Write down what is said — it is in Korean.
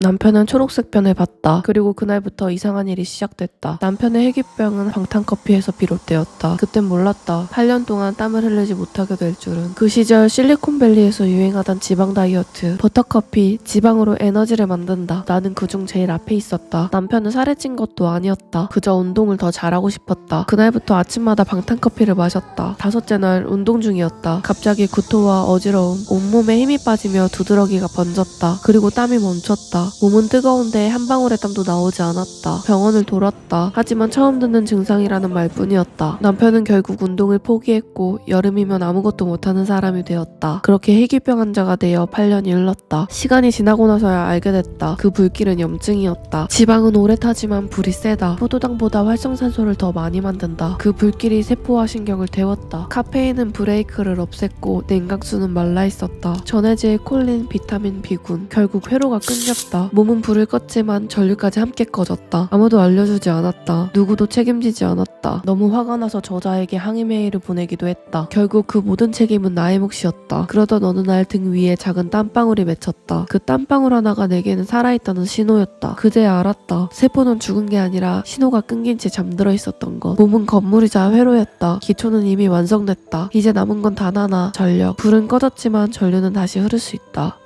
남편은 초록색 변을 봤다. 그리고 그날부터 이상한 일이 시작됐다. 남편의 해귀병은 방탄커피에서 비롯되었다. 그땐 몰랐다. 8년 동안 땀을 흘리지 못하게 될 줄은. 그 시절 실리콘밸리에서 유행하던 지방 다이어트, 버터커피, 지방으로 에너지를 만든다. 나는 그중 제일 앞에 있었다. 남편은 살에 찐 것도 아니었다. 그저 운동을 더 잘하고 싶었다. 그날부터 아침마다 방탄커피를 마셨다. 다섯째 날 운동 중이었다. 갑자기 구토와 어지러움, 온몸에 힘이 빠지며 두드러기가 번졌다. 그리고 땀이 멈췄다. 몸은 뜨거운데 한 방울의 땀도 나오지 않았다. 병원을 돌았다. 하지만 처음 듣는 증상이라는 말뿐이었다. 남편은 결국 운동을 포기했고 여름이면 아무것도 못하는 사람이 되었다. 그렇게 희귀병 환자가 되어 8년이 흘렀다. 시간이 지나고 나서야 알게 됐다. 그 불길은 염증이었다. 지방은 오래 타지만 불이 세다. 포도당보다 활성산소를 더 많이 만든다. 그 불길이 세포와 신경을 데웠다. 카페인은 브레이크를 없앴고 냉각수는 말라 있었다. 전해질 콜린, 비타민, B군. 결국 회로가 끊겼 다. 몸은 불을 껐지만 전류까지 함께 꺼졌다. 아무도 알려주지 않았다. 누구도 책임지지 않았다. 너무 화가 나서 저자에게 항의 메일을 보내기도 했다. 결국 그 모든 책임은 나의 몫이었다. 그러던 어느 날 등 위에 작은 땀방울이 맺혔다. 그 땀방울 하나가 내게는 살아있다는 신호였다. 그제야 알았다. 세포는 죽은 게 아니라 신호가 끊긴 채 잠들어 있었던 것. 몸은 건물이자 회로였다. 기초는 이미 완성됐다. 이제 남은 건 단 하나, 전력. 불은 꺼졌지만 전류는 다시 흐를 수 있다.